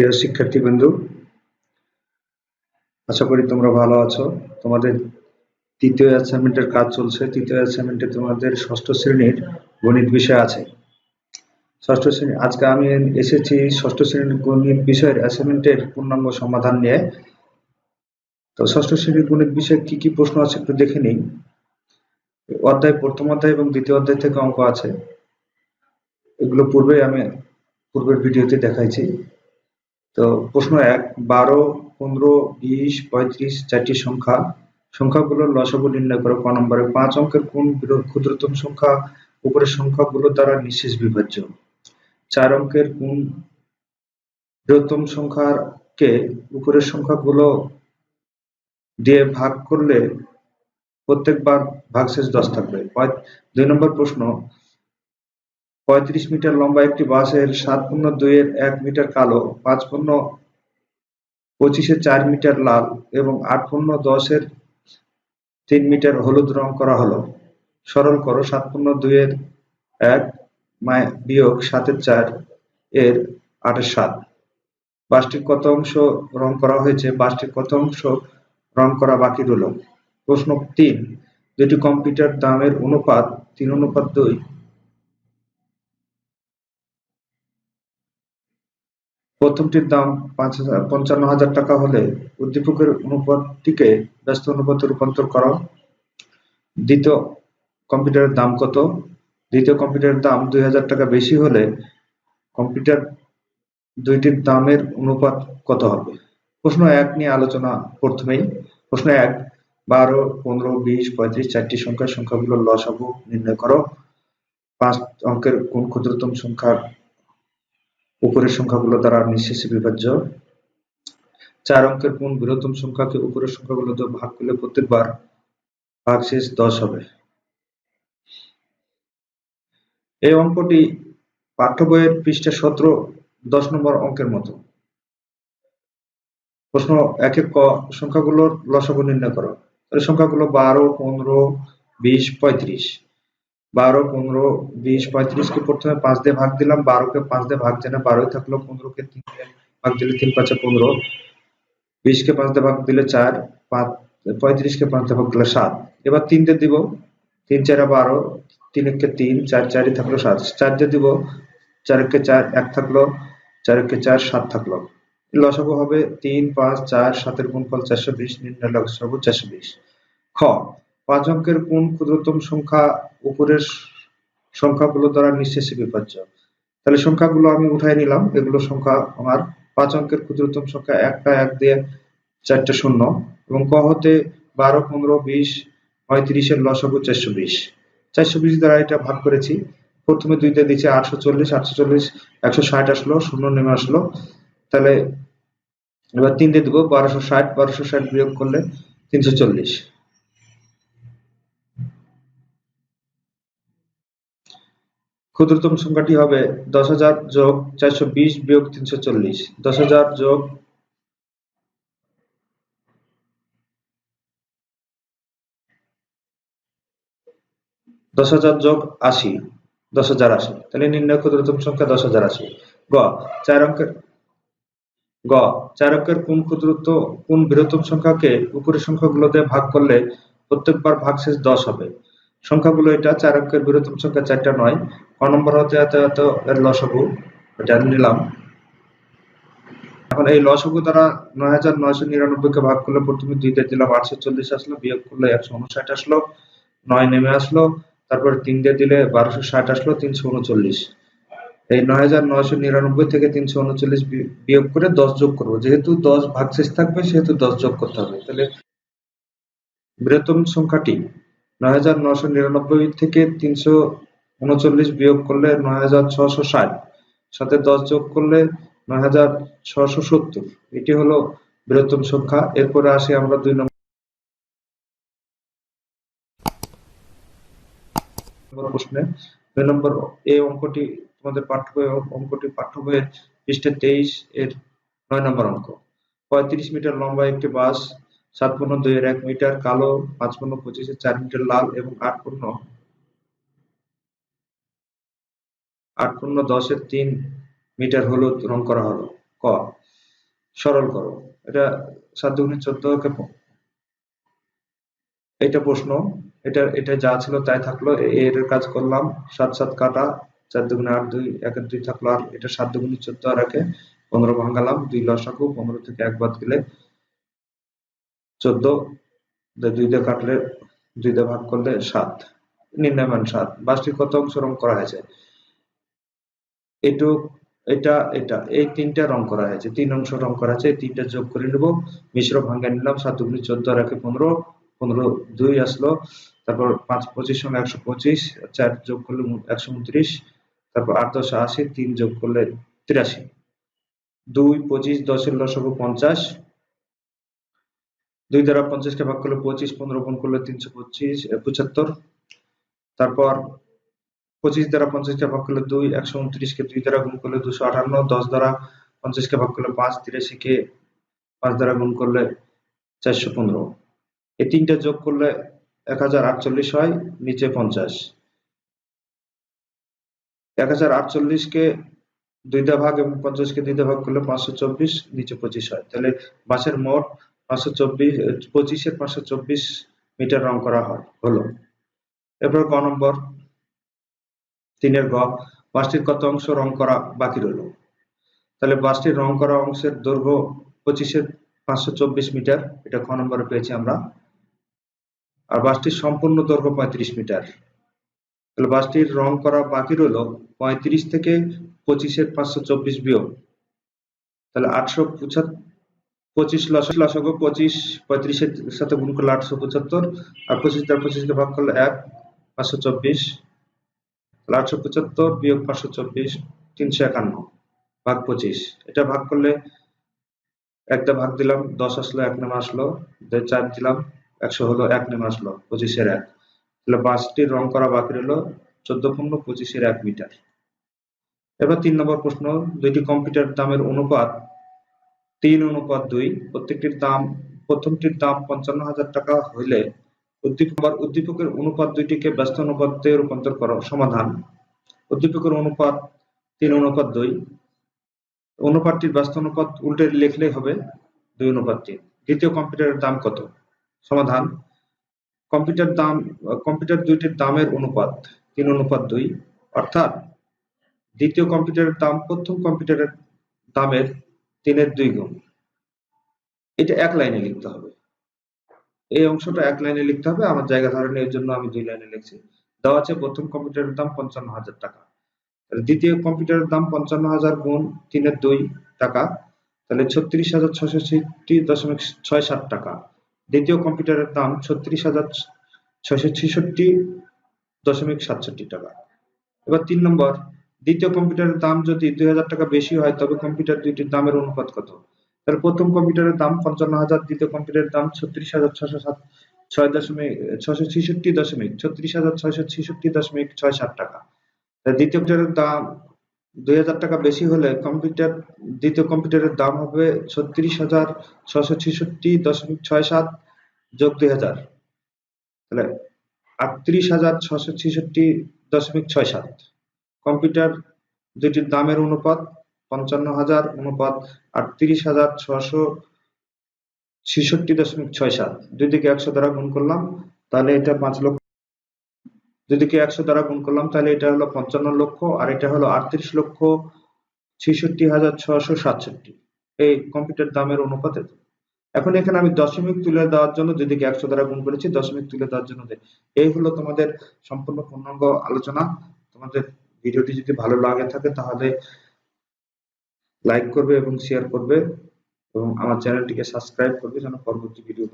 প্রিয় শিক্ষার্থীবৃন্দ আশা করি তোমরা ভালো আছো। তোমাদের তৃতীয় অ্যাসাইনমেন্টের কাজ চলছে। তৃতীয় অ্যাসাইনমেন্টে তোমাদের ষষ্ঠ শ্রেণির গণিত বিষয় আছে। ষষ্ঠ শ্রেণি, আজকে আমি এসেছি ষষ্ঠ শ্রেণির গণিত বিষয়ের অ্যাসাইনমেন্টের পূর্ণাঙ্গ সমাধান নিয়ে। তো ষষ্ঠ শ্রেণির গণিত বিষয়ে কি কি প্রশ্ন আছে একটু দেখে নিই। অধ্যায় প্রথম অধ্যায় এবং দ্বিতীয় অধ্যায় থেকে অঙ্ক আছে। এগুলো পূর্বে আমি পূর্বের ভিডিওতে দেখাইছি। তো প্রশ্ন এক, বারো, পনেরো, বিশ, পঁয়ত্রিশ চারটি সংখ্যা। সংখ্যাগুলোর লসাগু নির্ণয় করো ক নম্বরে। পাঁচ অঙ্কের কোন ক্ষুদ্রতম সংখ্যা? উপরের সংখ্যাগুলো দ্বারা নিঃশেষ বিভাজ্য। চার অঙ্কের কোন বৃহত্তম সংখ্যাকে উপরের সংখ্যাগুলো দিয়ে ভাগ করলে প্রত্যেকবার ভাগশেষ দশ থাকবে? দুই নম্বর প্রশ্ন পঁয়ত্রিশ মিটার লম্বা একটি বাসের সাত পূর্ণ দুইয়ের এক মিটার কালো, পাঁচ পূর্ণ পঁচিশে চার মিটার লাল এবং আট পূর্ণ দশের তিন মিটার হলুদ রং করা হলো। সরল করো, সাত পূর্ণ দুইয়ের এক বিয়োগ সাতের চার এর আটের সাত। বাসটির কত অংশ রং করা হয়েছে? বাসটির কত অংশ রং করা বাকি রইল? প্রশ্ন তিন, দুটি কম্পিউটার দামের অনুপাত, তিন অনুপাত দুই প্রথমটির দাম পঞ্চান্ন হাজার টাকা হলে উদ্দীপকের অনুপাতটিকে ব্যস্ত অনুপাতে রূপান্তর করা দ্বিতীয় কম্পিউটারের দাম কত? দ্বিতীয় কম্পিউটারের দাম দুই হাজার টাকা বেশি হলে কম্পিউটার দুইটির দামের অনুপাত কত হবে? প্রশ্ন এক নিয়ে আলোচনা প্রথমেই। প্রশ্ন এক, বারো, পনেরো, বিশ, পঁয়ত্রিশ, চারটি সংখ্যার সংখ্যাগুলোর লসাগু নির্ণয় করো। পাঁচ অঙ্কের কোন ক্ষুদ্রতম সংখ্যার উপরের সংখ্যাগুলো দ্বারা নিঃশেষে বিভাজ্য। চার অঙ্কের কোন বৃহত্তম সংখ্যাকে উপরের সংখ্যাগুলো দ্বারা ভাগ করলে প্রত্যেকবার ভাগশেষ দশ হবে। এই অঙ্কটি পাঠ্য বইয়ের পৃষ্ঠা সতেরো, দশ নম্বর অঙ্কের মতো। প্রশ্ন এক এক সংখ্যাগুলোর লসাগু নির্ণয় করো। সংখ্যাগুলো বারো, পনেরো, বিশ, পঁয়ত্রিশ। বারো, পনেরো, বিশ পঁয়ত্রিশকে প্রথমে পাঁচ দিয়ে ভাগ দিলাম। বারোকে পাঁচ দিয়ে ভাগ না বারোই থাকল, পনেরোকে তিন দিয়ে ভাগ দিলে তিন, পাঁচে পনেরো। বিশকে পাঁচ দিয়ে ভাগ দিলে চার, পাঁচ, পঁয়ত্রিশকে পাঁচ দিয়ে ভাগ দিলে সাত। এবার তিন দিয়ে দিব, তিন, চারে বারো তিনকে তিন, চার, চারই থাকল সাত। চার দিয়ে দিব চারকে চার, এক থাকল চারকে চার, সাত থাকল। লসাগু হবে তিন, পাঁচ, চার, সাতের গুণফল চারশো বিশ, নির্ণয় লসাগু চারশো বিশ। খ পাঁচ অঙ্কের কোন ক্ষুদ্রতম সংখ্যা উপরের সংখ্যাগুলো দ্বারা নিঃশেষে বিভাজ্য? তাহলে সংখ্যাগুলো আমি উঠাই নিলাম, এগুলো সংখ্যা আমার পাঁচ অঙ্কের ক্ষুদ্রতম সংখ্যা একটা, এক দিয়ে চারটে শূন্য এবং ক হতে বারো, পনেরো, বিশ, পঁয়ত্রিশের লসাগু চারশো বিশ। চারশো বিশ দ্বারা এটা ভাগ করেছি, প্রথমে দুই দিয়ে দিচ্ছে আটশো চল্লিশ আটশো চল্লিশ, একশো ষাট আসলো, শূন্য নেমে আসলো। তাহলে এবার তিন দিয়ে দেবো, বারোশো ষাট বারোশো ষাট বিয়োগ করলে তিনশো চল্লিশ। ক্ষুদ্রতম সংখ্যাটি হবে দশ হাজার যোগ চারশো বিশ বিয়োগ তিনশো চল্লিশ। দশ হাজার যোগ দশ হাজার যোগ আশি। দশ হাজার আশি। তাহলে নির্ণয় ক্ষুদ্রতম সংখ্যা দশ হাজার আশি। গ, চার অঙ্কের গ, চার অঙ্কের কোন ক্ষুদ্রত কোন বৃহত্তম সংখ্যাকে উপরের সংখ্যাগুলো দিয়ে ভাগ করলে প্রত্যেকবার ভাগশেষ দশ হবে? সংখ্যাগুলো এটা, চার অঙ্কের বৃহত্তম সংখ্যা চারটা নয়। ক নম্বর হতে হতে হতে এর লসগু। এটা নিলাম। এখন এই লসগু দ্বারা নয় হাজার নয়শো নিরানব্বই কে ভাগ করলে প্রথমে দুইটা দিলাম আটশো চল্লিশ আসলো, বিয়োগ করলে একশো উনষাট আসলো, নয় নেমে আসলো, তারপর তিন দিয়ে দিলে বারোশো ষাট আসলো, তিনশো উনচল্লিশ। এই নয় হাজার নয়শো নিরানব্বই থেকে তিনশো উনচল্লিশ বিয়োগ করে দশ যোগ করব। যেহেতু দশ ভাগশেষ থাকবে, সেহেতু দশ যোগ করতে হবে। তাহলে বৃহত্তম সংখ্যাটি নিরানব্বই থেকে তিনশো উনচল্লিশ বিয়োগ করলে নয় হাজার ছশো ষাট। সাথে দশ যোগ করলে নয় এটি হলো বৃহত্তম সংখ্যা। এরপরে আসি আমরা দুই নম্বর প্রশ্নে। দুই নম্বর এই অঙ্কটি, তোমাদের পাঠ্য বই অঙ্কটি পাঠ্য বইয়ের পৃষ্ঠে তেইশ, এর নয় নম্বর অঙ্ক। পঁয়ত্রিশ মিটার লম্বা একটি বাস সাত পূর্ণ দুই এক মিটার, কালো পাঁচ পূর্ণ পঁচিশে চার মিটার, লাল এবং আট পূর্ণ আট পূর্ণ দশের তিন মিটার হলুদ রং করা হলো। ক, সরল করো। এটা সাত দুগুণে চোদ্দ এটা প্রশ্ন। এটা এটা যা ছিল তাই থাকল। এর কাজ করলাম। সাত সাত কাটা, চার দুগুণে আট, দুই একের দুই থাকল। আর এটা সাত দুগুণে চোদ্দ আর একে পনেরো ভাঙালাম। দুই লসাগু, পনেরো থেকে এক বাদ গেলে চোদ্দ দুই দিয়ে কাটলে দুই দিয়ে ভাগ করলে সাত নির্ণয় মান সাত। বাসটি কত অংশ রং করা হয়েছে? এটু এটা এটা, এই তিনটা রং করা হয়েছে। তিন অংশ রং করা এই তিনটা যোগ করে নেব। মিশ্র ভাঙ্গা নিলাম, সাত দুগুণে চোদ্দ, আর একে পনেরো পনেরো দুই আসলো। তারপর পাঁচ, পঁচিশ সঙ্গে একশো পঁচিশ, চার যোগ করলে একশো উনত্রিশ, তারপর আট দশ আশি, তিন যোগ করলে তিরাশি। দুই, পঁচিশ, দশের লসগু পঞ্চাশ দুই দ্বারা পঞ্চাশকে ভাগ করলে পঁচিশ, পনেরো গুণ করলে তিনশো পঁচিশ পঁচাত্তর। তারপর পঁচিশ দ্বারা পঞ্চাশকে ভাগ করলে দুই, একশো উনত্রিশকে দুই দ্বারা গুণ করলে দুশো আটান্ন, দশ দ্বারা পঞ্চাশকে ভাগ করলে পাঁচ, তিরাশিকে পাঁচ দ্বারা গুণ করলে চারশো পনেরো। এই তিনটা যোগ করলে এক হাজার আটচল্লিশ হয়, নিচে পঞ্চাশ। এক হাজার আটচল্লিশকে দুই দা ভাগ এবং পঞ্চাশকে দুই দা ভাগ করলে পাঁচশো চব্বিশ, নিচে পঁচিশ হয়। তাহলে বাসের মোট পাঁচশো চব্বিশ পঁচিশের পাঁচশো চব্বিশ মিটার রং করা হয়, হলো। এরপর গ নম্বর? তিনের গ। বাসটির কত অংশ রং করা বাকি রইল? তাহলে বাসটির রং করা অংশের দৈর্ঘ্য পঁচিশের পাঁচশো চব্বিশ মিটার, এটা খ নম্বরে পেয়েছি আমরা। আর বাসটির সম্পূর্ণ দৈর্ঘ্য পঁয়ত্রিশ মিটার। তাহলে বাসটির রং করা বাকি রইল পঁয়ত্রিশ থেকে পঁচিশের পাঁচশো চব্বিশ বিয়োগ। তাহলে আটশো পঁচাত্তর পঁচিশ লসক পঁচিশ পঁয়ত্রিশের সাথে গুণ করলে আটশো পঁচাত্তর, আর পঁচিশ দ্বারা পঁচিশকে ভাগ করলে এক, পাঁচশো চব্বিশ। আটশো পঁচাত্তর বিয়োগ পাঁচশো চব্বিশ, তিনশো একান্ন, ভাগ পঁচিশ। এটা ভাগ করলে একটা ভাগ দিলাম, দশ আসলো, এক নেমে আসলো চার দিলাম, একশো হলো, এক নেমে আসলো, পঁচিশের এক। তাহলে বাসটির রং করা বাকি রইল, চোদ্দ পূর্ণ, পঁচিশের এক মিটার। এবার তিন নম্বর প্রশ্ন, দুইটি কম্পিউটার দামের অনুপাত তিন অনুপাত দুই, প্রত্যেকটির দাম, প্রথমটির দাম পঞ্চান্ন হাজার টাকা হইলে উদ্দীপক উদ্দীপকের অনুপাত দুইটিকে ব্যস্ত অনুপাতে রূপান্তর করো। সমাধান। উদ্দীপকের অনুপাত তিন অনুপাত দুই, অনুপাতটির ব্যস্ত অনুপাত উল্টে লিখলেই হবে দুই অনুপাত তিন দ্বিতীয় কম্পিউটারের দাম কত? সমাধান। কম্পিউটার দাম, কম্পিউটার দুইটির দামের অনুপাত তিন অনুপাত দুই, অর্থাৎ দ্বিতীয় কম্পিউটারের দাম প্রথম কম্পিউটারের দামের তিনের দুই গুণ। এটা এক লাইনে লিখতে হবে। এই অংশটা এক লাইনে লিখতে হবে। আমার জায়গা ধারণের জন্য আমি দুই লাইনে লিখছি। দেওয়া আছে প্রথম কম্পিউটারের দাম পঞ্চান্ন হাজার টাকা। তাহলে দ্বিতীয় কম্পিউটারের দাম পঞ্চান্ন হাজার গুণ তিনের দুই টাকা। তাহলে ছত্রিশ হাজার ছশো ছিষট্টি দশমিক ছয় সাত টাকা। দ্বিতীয় কম্পিউটারের দাম ছত্রিশ হাজার ছশো ছেষট্টি দশমিক সাতষট্টি টাকা। এবার তিন নম্বর। দ্বিতীয় কম্পিউটারের দাম যদি দুই হাজার টাকা বেশি হয়, তবে কম্পিউটার দুইটির দামের অনুপাত কত? তাহলে প্রথম কম্পিউটারের দাম পঞ্চান্ন হাজার, দ্বিতীয় কম্পিউটারের দাম ছত্রিশ হাজার ছশো সাত, ছয় দশমিক ছশো ছেষট্টি দশমিক, ছত্রিশ হাজার ছয়শো ছেষট্টি দশমিক ছয় সাত টাকা। দ্বিতীয় কম্পিউটারের দাম দুই হাজার টাকা বেশি হলে কম্পিউটার, দ্বিতীয় কম্পিউটারের দাম হবে ছত্রিশ হাজার ছশো ছেষট্টি দশমিক ছয় সাত যোগ দুই হাজার। তাহলে আটত্রিশ হাজার ছশো ছেষট্টি দশমিক ছয় সাত। কম্পিউটার দুইটির দামের অনুপাত পঞ্চান্ন হাজার, অনুপাত আটত্রিশ হাজার ছশো ছেষট্টি দশমিক ছয় সাত। দুই দিকে একশো দ্বারা গুণ করলাম, তাহলে এটা পাঁচ লক্ষ। দুই দিকে একশো দ্বারা গুণ করলাম, তাহলে এটা হলো পঞ্চান্ন লক্ষ, আর এটা হলো আটত্রিশ লক্ষ ছেষট্টি হাজার ছশো সাতষট্টি। এই কম্পিউটার দামের অনুপাত। এখন এখানে আমি দশমিক তুলে দেওয়ার জন্য দুই দিকে একশো দ্বারা গুণ করেছি, দশমিক তুলে দেওয়ার জন্য এই হলো তোমাদের সম্পূর্ণ পূর্ণাঙ্গ আলোচনা, তোমাদের ভিডিওটি যদি ভালো লাগে থাকে তাহলে লাইক করবে এবং শেয়ার করবে এবং আমার চ্যানেলটিকে সাবস্ক্রাইব করবে যেন পরবর্তী ভিডিও